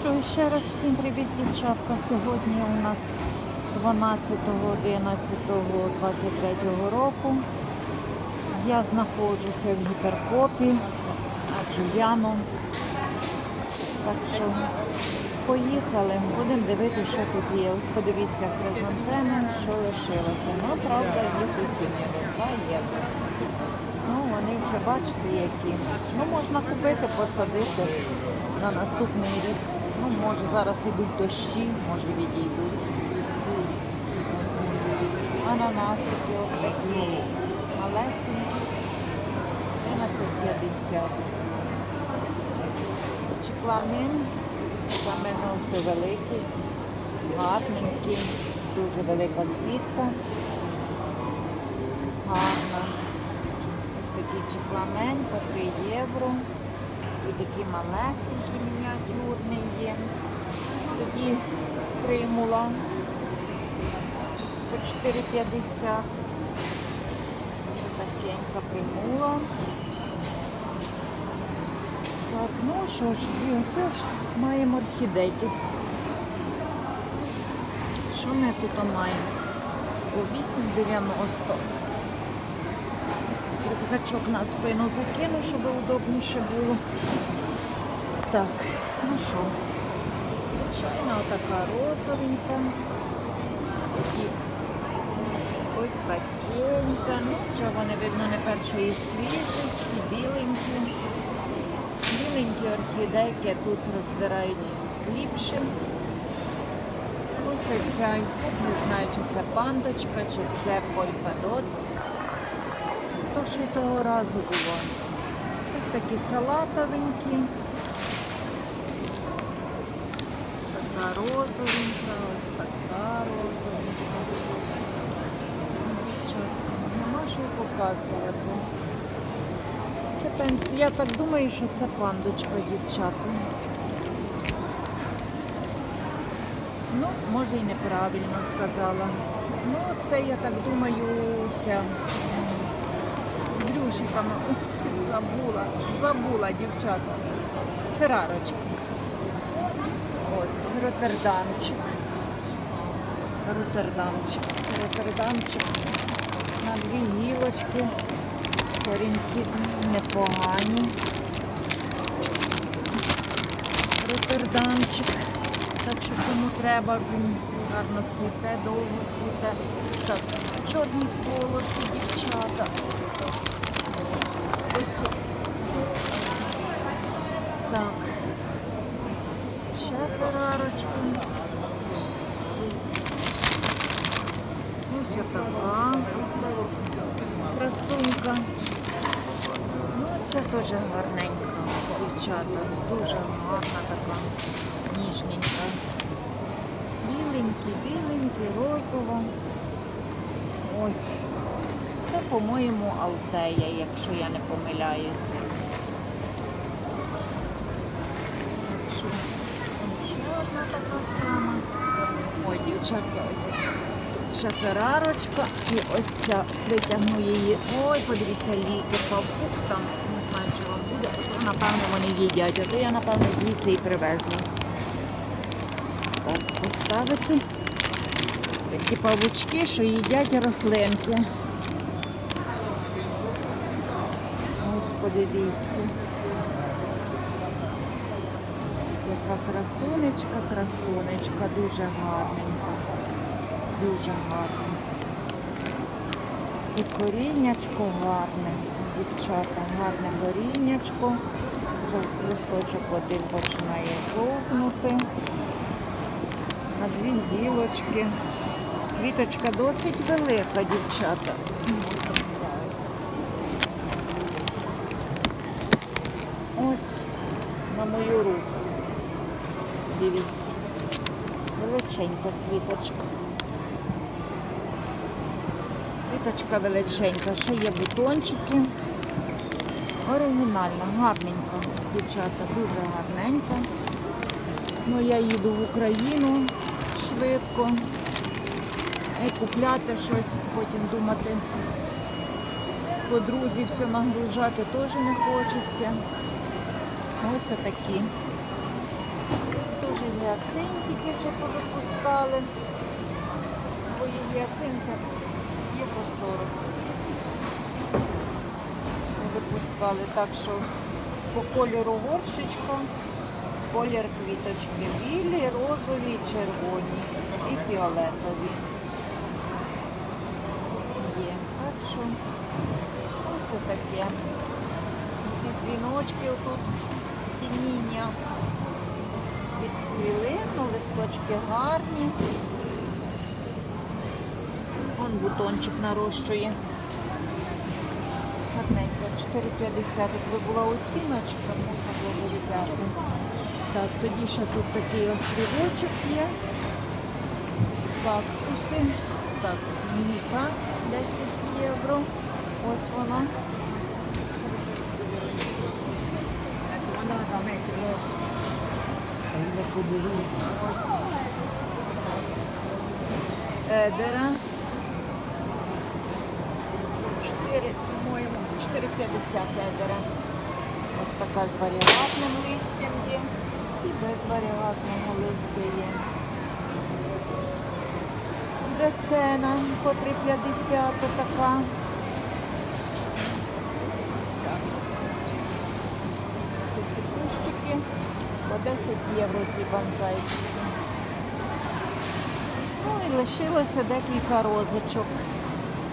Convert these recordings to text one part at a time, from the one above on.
що, ще раз всім привіт, дівчатка. Сьогодні у нас 12.11.23 року. Я знаходжуся в гіперкопі, Джуляно. Так що поїхали, будемо дивитися, що тут є. Ось подивіться хризантеми, що лишилося. Ну, правда, їх оцінили 2 євро. Вони вже бачите, які. Ну, можна купити, посадити на наступний рік. Ну, може, зараз йдуть дощі, може відійдуть. Ананасики от такі малесенькі. 11,50. Чекламин. Чекламин ось великий, гарненький, дуже велика квітка. Гарна. Такий чекламень 3 євро. І такий малесенький мініатюрний є. Тоді примула по 4,50. Такенька примула. Так, ну що ж, і ось ж маємо орхідейки. Що ми тут маємо? По 8,90. Рюкзачок на спину закину, щоб удобніше було. Так, ну що, звичайно, така розовенька. Такі ось такенька. Ну, вже вони, видно, не першої свіжості, біленькі. Біленькі орхідейки тут розбирають ліпше. Ось оця, не знаю, чи це пандочка, чи це полькадоц. То, що й того разу було. Ось такі салатовенькі. Така розовенька, ось така розовенька. Нема що показувати. Це пен- Я так думаю, що це пандочка, дівчата. Ну, може і неправильно сказала. Ну, це я так думаю, ця Ух, Забула, забула, дівчата. Ферарочка. Ось, Роттердамчик. Роттердамчик. Роттердамчик. На дві гілочки. Корінці непогані. Роттердамчик. Так що кому треба, він гарно цвіте, довго цвіте. Так, чорні полоси, дівчата. Ось. Так. Ще ферарочка. Ось така красунька. Ну, це теж гарненька, дівчата. Дуже гарна така, ніжненька. Біленький, біленький, розово. Ось. Це, по-моєму, Алтея, якщо я не помиляюся. Так що, ось ще одна така сама. Ой, дівчатка, оця. Тут ще ферарочка і ось ця витягну її. Ой, подивіться, лізе павук там. Не знаю, чи вам буде. Напевно, вони їдять, а то я, напевно, звідси і привезла. Так, поставити такі павучки, що їдять рослинки. Ось подивіться. Яка красунечка, красунечка, дуже гарненька. Дуже гарна. І коріннячко гарне, дівчата, гарне коріннячко. Вже листочок один починає жовкнути. На дві гілочки. Квіточка досить велика, дівчата. Ось на мою руку. Дивіться. Величенька квіточка. Квіточка величенька, ще є бутончики. Оригінальна, гарненька, дівчата, дуже гарненька. Ну, я їду в Україну швидко. І купляти щось, потім думати, по друзі все нагружати теж не хочеться. Ось отакі. Гіацинтики вже повипускали. Свої гіацинти є по 40. Випускали так, що по кольору горшечка, колір квіточки білі, розові, червоні і фіолетові. Є. Так що ось таке. Ці дзвіночки отут сініння відцвіли, ну листочки гарні. Вон бутончик нарощує. Гарненько, 4,50. Якби була оціночка, можна було взяти. Так, тоді ще тут такий острівочок є. Кактуси. Так, ніка 10 євро. Ось вона. Едера. 4, по-моєму, 4,50 едера. Ось така з варіатним листям є. І без варіатного листя є. Децена по 3,50 така. Це ці кущики по 10 євро ці банзайчики. Ну і лишилося декілька розочок.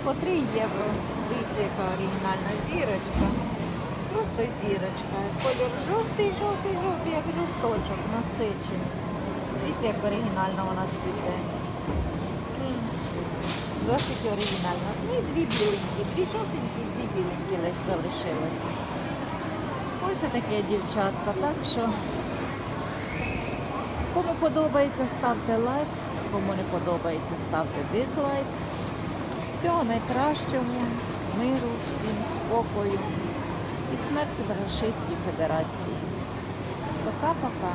По 3 євро. Дивіться, яка оригінальна зірочка. Просто зірочка. Колір жовтий, жовтий, жовтий, як жовточок, насичений. Дивіться, як оригінально вона цвіте. Досить оригінально. Ну і дві біленькі, дві жовтенькі, дві біленькі лише залишилося. Ось таке дівчатка. Так що, кому подобається, ставте лайк. Кому не подобається, ставте дизлайк. Всього найкращого, миру, всім спокою і смерті в Рашистській Федерації. Пока-пока.